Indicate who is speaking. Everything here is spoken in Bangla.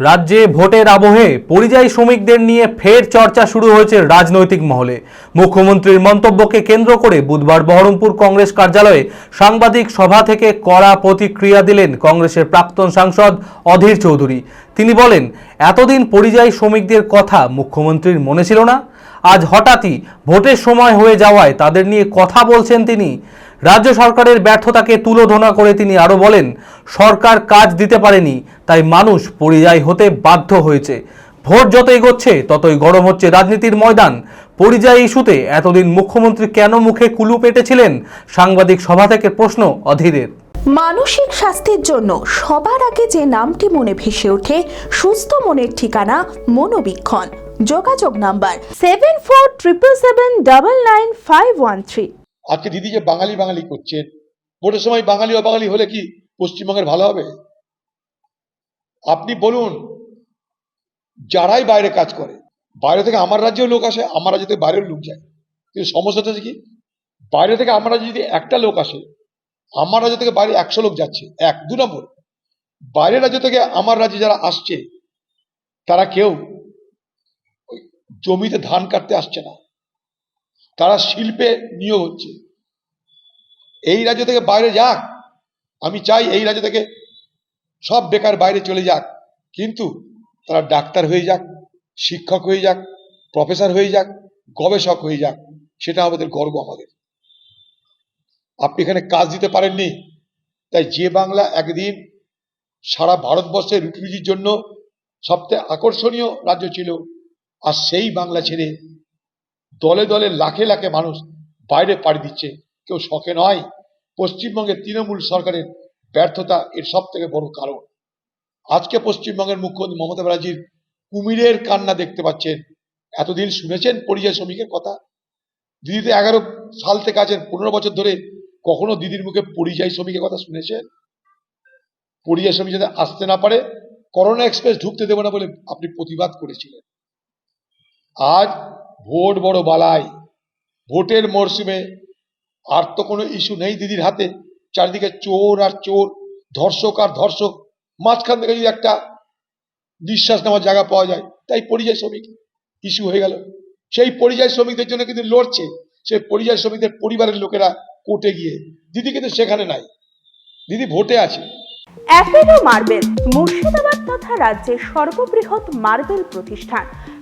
Speaker 1: রাজ্যে ভোটের আবহে পরিযায়ী শ্রমিকদের নিয়ে ফের চর্চা শুরু হয়েছে রাজনৈতিক মহলে। মুখ্যমন্ত্রীর মন্তব্যকে কেন্দ্র করে বুধবার বহরমপুর কংগ্রেস কার্যালয়ে সাংবাদিক সভা থেকে কড়া প্রতিক্রিয়া দিলেন কংগ্রেসের প্রাক্তন সাংসদ অধীর চৌধুরী। তিনি বলেন, এতদিন পরিযায়ী শ্রমিকদের কথা মুখ্যমন্ত্রীর মনে ছিল না। আজ হঠাৎই ভোটের সময় হয়ে যাওয়ায় তাদের নিয়ে কথা বলছেন তিনি। রাজ্য সরকারের ব্যর্থতাকে তুলোধনা করে তিনি আরও বলেন, সরকার কাজ দিতে পারেনি, তাই মানুষ পরিযায়ী হতে বাধ্য হয়েছে। ভোট যত এগোচ্ছে, ততই গরম হচ্ছে রাজনীতির ময়দান। পরিযায়ী ইস্যুতে এতদিন মুখ্যমন্ত্রী কেন মুখে কুলু পেটেছিলেন? সাংবাদিক সভা থেকে প্রশ্ন অধীরের।
Speaker 2: মানসিক স্বাস্থ্যের জন্য সবার আগে যে নামটি মনে ভেসে ওঠে, সুস্থ মনের ঠিকানা মনোবীক্ষণ। যোগাযোগ number seven four triple seven double nine five one three
Speaker 3: আজকে দিদি যে বাঙালি বাঙালি করছেন ভোটের সময় বাঙালি অবাঙালি হলে কি পশ্চিমবঙ্গের ভালো হবে? আপনি বলুন, যারাই বাইরে কাজ করে, বাইরে থেকে আমার রাজ্যেও লোক আসে, আমার রাজ্য থেকে বাইরের লোক যায়। কিন্তু সমস্যাটা হচ্ছে কি, বাইরে থেকে আমার রাজ্যে যদি একটা লোক আসে, আমার রাজ্য থেকে বাইরে একশো লোক যাচ্ছে, এক, দু নম্বর। বাইরের রাজ্য থেকে আমার রাজ্যে যারা আসছে, তারা কেউ জমিতে ধান কাটতে আসছে না। তারা শিল্পে নিয়োগ হচ্ছে। এই রাজ্য থেকে বাইরে যাক। আমি চাই এই রাজ্য থেকে সব বেকার বাইরে চলে যাক। কিন্তু তারা ডাক্তার হয়ে যাক, শিক্ষক হয়ে যাক, প্রফেসর হয়ে যাক, গবেষক হয়ে যাক, সেটা আমাদের গর্ব আমাদের। আপনি এখানে কাজ দিতে পারেননি। তাই যে বাংলা একদিন সারা ভারতবর্ষের রুটি রুজির জন্য সবচেয়ে আকর্ষণীয় রাজ্য ছিল, আর সেই বাংলা ছেড়ে দলে দলে লাখে লাখে মানুষ বাইরে পাড়ি দিচ্ছে। কেউ শখে নয়। পশ্চিমবঙ্গের তৃণমূল সরকারের ব্যর্থতা এর সব থেকে বড় কারণ। আজকে পশ্চিমবঙ্গের মুখ্যমন্ত্রী মমতা ব্যানার্জির কুমিরের কান্না দেখতে পাচ্ছেন। এতদিন শুনেছেন পরিযায়ী শ্রমিকের কথা? দিদি তো এগারো সাল থেকে আছেন, পনেরো বছর ধরে কখনো দিদির মুখে পরিযায়ী শ্রমিকের কথা শুনেছেন? পরিযায়ী শ্রমিক যাতে আসতে না পারে, করোনা এক্সপ্রেস ঢুকতে দেবো না বলে আপনি প্রতিবাদ করেছিলেন। আজ ভোট বড় বালাই। ভোটের মরশুমে আর তো কোনো ইস্যু নেই দিদির হাতে। চারিদিকে চোর আর চোর, ধর্ষক আর ধর্ষক। মাঝখান থেকে যদি একটা নিঃশ্বাস নেওয়ার জায়গা পাওয়া যায়, তাই পরিযায়ী শ্রমিক ইস্যু হয়ে গেল। সেই পরিযায়ী শ্রমিকদের জন্য কিন্তু লড়ছে। সেই পরিযায়ী শ্রমিকদের পরিবারের লোকেরা কোর্টে গিয়ে। দিদি কিন্তু সেখানে নাই। দিদি ভোটে আছে।
Speaker 2: অ্যাপেলো মার্বেল মুর্শিদাবাদ তথা রাজ্যের সর্ববৃহৎ মার্বেল প্রতিষ্ঠান।